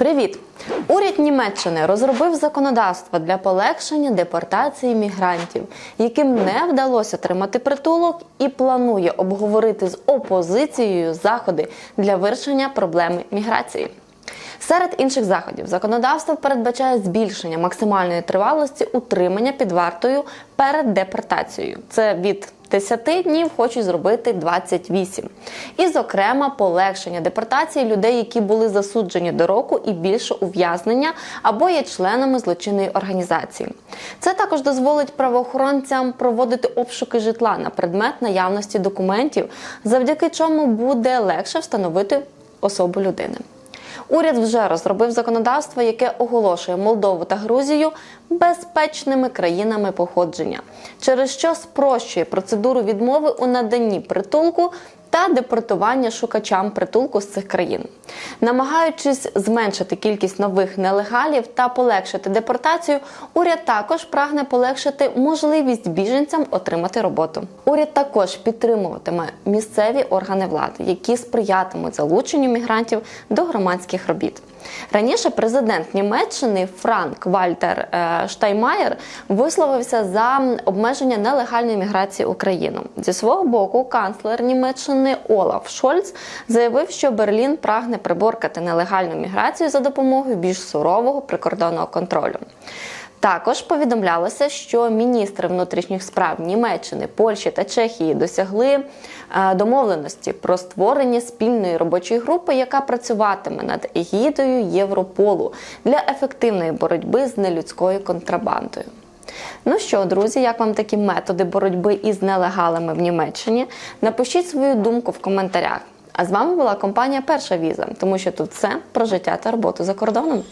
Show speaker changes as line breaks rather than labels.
Привіт! Уряд Німеччини розробив законодавство для полегшення депортації мігрантів, яким не вдалося отримати притулок, і планує обговорити з опозицією заходи для вирішення проблеми міграції. Серед інших заходів законодавство передбачає збільшення максимальної тривалості утримання під вартою перед депортацією. Це від 10 днів хочуть зробити 28. І, зокрема, полегшення депортації людей, які були засуджені до року і більше ув'язнення або є членами злочинної організації. Це також дозволить правоохоронцям проводити обшуки житла на предмет наявності документів, завдяки чому буде легше встановити особу людини. Уряд вже розробив законодавство, яке оголошує Молдову та Грузію безпечними країнами походження, через що спрощує процедуру відмови у наданні притулку та депортування шукачам притулку з цих країн, намагаючись зменшити кількість нових нелегалів та полегшити депортацію. Уряд також прагне полегшити можливість біженцям отримати роботу. Уряд також підтримуватиме місцеві органи влади, які сприятимуть залученню мігрантів до громадських робіт. Раніше президент Німеччини Франк Вальтер е, Штаймаєр висловився за обмеження нелегальної міграції Україну. Зі свого боку, канцлер Німеччини Олаф Шольц заявив, що Берлін прагне приборкати нелегальну міграцію за допомогою більш сурового прикордонного контролю. Також повідомлялося, що міністри внутрішніх справ Німеччини, Польщі та Чехії досягли е, домовленості про створення спільної робочої групи, яка працюватиме над егідою Європолу для ефективної боротьби з нелюдською контрабандою. Ну що, друзі, як вам такі методи боротьби із нелегалами в Німеччині? Напишіть свою думку в коментарях. А з вами була компанія Перша віза, тому що тут все про життя та роботу за кордоном.